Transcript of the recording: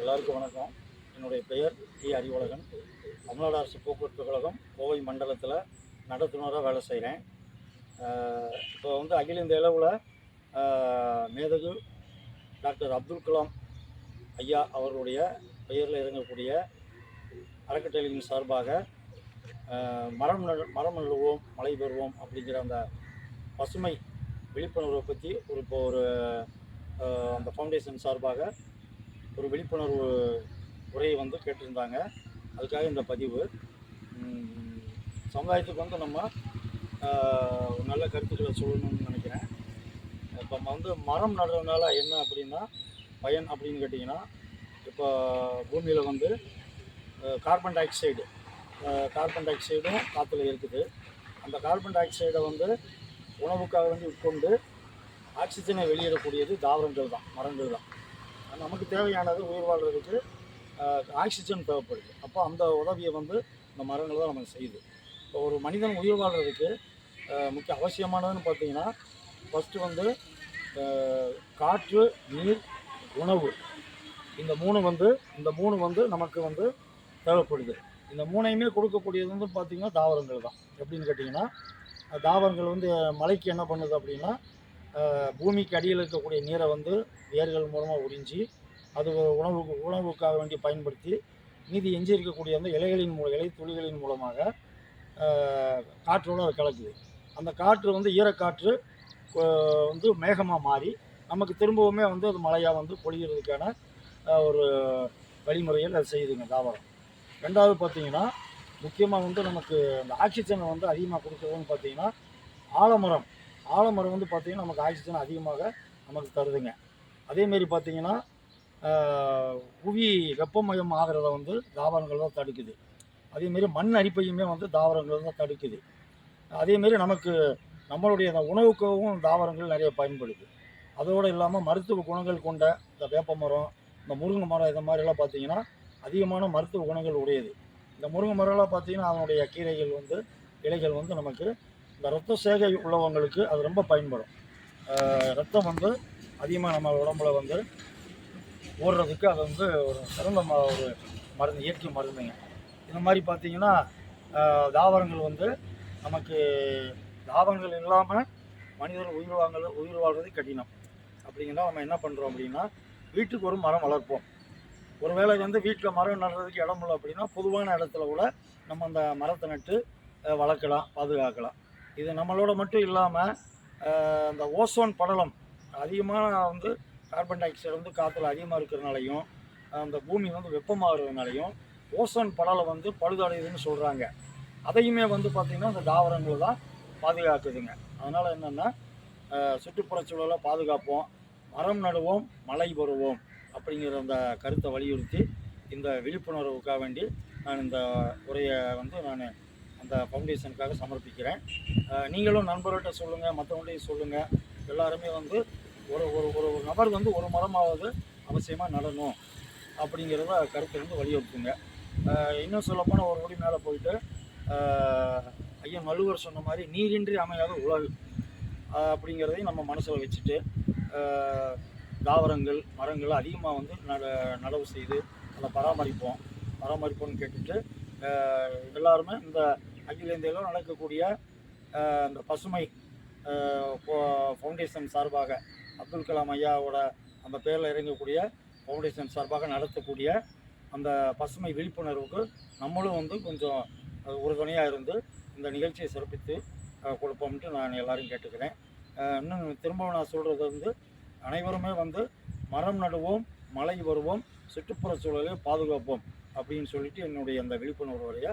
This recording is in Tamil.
எல்லாருக்கும் வணக்கம். என்னுடைய பெயர் டி அறிவழகன். தமிழ்நாடு அரசு போக்குவரத்து கழகம் கோவை மண்டலத்தில் நடத்துனராக வேலை செய்கிறேன் இப்போ வந்து அகில இந்திய அளவில் மேதகு டாக்டர் அப்துல் கலாம் ஐயா அவர்களுடைய பெயரில் இறங்கக்கூடிய அறக்கட்டளையின் சார்பாக மரம் நல் மரம் நழுவோம் மழை பெறுவோம் அப்படிங்கிற அந்த பசுமை விழிப்புணர்வை பற்றி ஒரு இப்போ ஒரு அந்த ஃபவுண்டேஷன் சார்பாக ஒரு விழிப்புணர்வு உரையை வந்து கேட்டிருந்தாங்க. அதுக்காக இந்த பதிவு. சமுதாயத்துக்கு வந்து நம்ம ஒரு நல்ல கருத்துக்களை சொல்லணும்னு நினைக்கிறேன். இப்போ நம்ம வந்து மரம் நடுறதுனால என்ன அப்படின்னா பயன் அப்படின்னு கேட்டிங்கன்னா இப்போ பூமியில் வந்து கார்பன் டை ஆக்சைடு கார்பன் டை ஆக்சைடும் காற்றுல இருக்குது. அந்த கார்பன் டை ஆக்சைடை வந்து உணவுக்காக வேண்டி உட்கொண்டு ஆக்சிஜனை வெளியிடக்கூடியது தாவரங்கள் தான் மரங்கள் தான். நமக்கு தேவையானது உயிர் வாழ்கிறதுக்கு ஆக்சிஜன் தேவைப்படுது. அப்போ அந்த உதவியை வந்து இந்த மரங்கள் தான் நமக்கு செய்யுது. இப்போ ஒரு மனிதன் உயிர் வாழ்கிறதுக்கு முக்கிய அவசியமானதுன்னு பார்த்தீங்கன்னா ஃபஸ்ட்டு வந்து காற்று நீர் உணவு. இந்த மூணு வந்து இந்த மூணு வந்து நமக்கு வந்து தேவைப்படுது. இந்த மூணையுமே கொடுக்கக்கூடியது வந்து பார்த்திங்கன்னா தாவரங்கள் தான். எப்படின்னு கேட்டிங்கன்னா தாவரங்கள் வந்து மலைக்கு என்ன பண்ணுது அப்படின்னா பூமிக்கு அடியில் இருக்கக்கூடிய நீரை வந்து வேர்கள் மூலமாக உறிஞ்சி அது உணவுக்கு உணவுக்காக வேண்டி பயன்படுத்தி மீதி எஞ்சி இருக்கக்கூடிய அந்த இலைகளின் மூலம் இலை துளிகளின் மூலமாக காற்றோடு அது கலக்குது. அந்த காற்று வந்து ஈரக்காற்று வந்து மேகமாக மாறி நமக்கு திரும்பவுமே வந்து அது மழையாக வந்து பொழிகிறதுக்கான ஒரு வழிமுறையில் அது செய்யுதுங்க தாவரம். ரெண்டாவது பார்த்தீங்கன்னா முக்கியமாக வந்து நமக்கு அந்த ஆக்சிஜனை வந்து அதிகமாக கொடுக்குறதுன்னு பார்த்தீங்கன்னா ஆலமரம். ஆலமரம் வந்து பார்த்திங்கன்னா நமக்கு ஆக்சிஜன் அதிகமாக நமக்கு தருதுங்க. அதேமாரி பார்த்திங்கன்னா புவி வெப்பமயம் ஆகிறத வந்து தாவரங்கள் தான் தடுக்குது. அதேமாரி மண் அரிப்பையுமே வந்து தாவரங்கள் தான் தடுக்குது. அதேமாரி நமக்கு நம்மளுடைய அந்த உணவுக்காகவும் தாவரங்கள் நிறைய பயன்படுது. அதோடு இல்லாமல் மருத்துவ குணங்கள் கொண்ட இந்த வேப்ப மரம் இந்த முருங்கை மரம் இந்த மாதிரிலாம் பார்த்திங்கன்னா அதிகமான மருத்துவ குணங்கள் உடையது. இந்த முருங்கை மரம்லாம் பார்த்திங்கன்னா அதனுடைய கீரைகள் வந்து இலைகள் வந்து நமக்கு இந்த ரத்த சேகை உள்ளவங்களுக்கு அது ரொம்ப பயன்படும். ரத்தம் வந்து அதிகமாக நம்ம உடம்புல வந்து ஓடுறதுக்கு அது வந்து ஒரு சிறந்த ம ஒரு மருந்து இயற்கை மருந்துங்க. இந்த மாதிரி பார்த்தீங்கன்னா தாவரங்கள் வந்து நமக்கு தாவரங்கள் இல்லாமல் மனிதர்கள் உயிர் வாங்கல உயிர் வாழ்றது கடினம். அப்படிங்கன்னா நம்ம என்ன பண்ணுறோம் அப்படின்னா வீட்டுக்கு ஒரு மரம் வளர்ப்போம். ஒருவேளை வந்து வீட்டில் மரம் நடுறதுக்கு இடம் இல்லை அப்படின்னா பொதுவான இடத்துல கூட நம்ம அந்த மரத்தை நட்டு வளர்க்கலாம் பாதுகாக்கலாம். இது நம்மளோட மட்டும் இல்லாமல் இந்த ஓசோன் படலம் அதிகமாக வந்து கார்பன் டை ஆக்சைடு வந்து காற்றுல அதிகமாக இருக்கிறதுனாலையும் அந்த பூமி வந்து வெப்பமாகிறதுனாலையும் ஓசோன் படலம் வந்து பழுதடையுதுன்னு சொல்கிறாங்க அதையுமே வந்து பார்த்திங்கன்னா இந்த தாவரங்கள் தான் பாதுகாக்குதுங்க. அதனால் என்னென்னா சுற்றுப்புற சூழலை பாதுகாப்போம் மரம் நடுவோம் மழை பெறுவோம் அப்படிங்கிற அந்த கருத்தை வலியுறுத்தி இந்த விழிப்புணர்வுக்காக வேண்டி நான் இந்த உரையை வந்து நான் அந்த ஃபவுண்டேஷனுக்காக சமர்ப்பிக்கிறேன். நீங்களும் நண்பர்கிட்ட சொல்லுங்கள் மற்றவங்கள்டையும் சொல்லுங்கள் எல்லாருமே வந்து ஒரு ஒரு ஒரு ஒரு நபர் வந்து ஒரு மரமாவது அவசியமாக நடணும் அப்படிங்கிறத கருத்தை வந்து வலியுறுத்துங்க இன்னும் சொல்லப்போனால் ஒரு படி மேலே போயிட்டு ஐயன் வள்ளுவர் சொன்ன மாதிரி நீரின்றி அமையாத உலகு அப்படிங்கிறதையும் நம்ம மனசில் வச்சுட்டு தாவரங்கள் மரங்கள் அதிகமாக வந்து நட நடவு செய்து அதை பராமரிப்போம். பராமரிப்போம்னு கேட்டுட்டு எல்லாருமே இந்த அகில இந்தியாவிலும் நடக்கக்கூடிய அந்த இந்த பசுமை ஃபோ- ஃபவுண்டேஷன் சார்பாக அப்துல் கலாம் ஐயாவோட அந்த பேரில் இறங்கக்கூடிய ஃபவுண்டேஷன் சார்பாக நடத்தக்கூடிய அந்த பசுமை விழிப்புணர்வுக்கு நம்மளும் வந்து கொஞ்சம் உறுதுணையாக இருந்து இந்த நிகழ்ச்சியை சிறப்பித்து கொடுப்போம்ட்டு நான் எல்லாரும் கேட்டுக்கிறேன். இன்னும் திரும்பவும் நான் சொல்கிறது வந்து அனைவருமே வந்து மரம் நடுவோம் மலை வருவோம் சுற்றுப்புற சூழலை பாதுகாப்போம் அப்படின்னு சொல்லிட்டு என்னுடைய அந்த விழிப்புணர்வு வரையை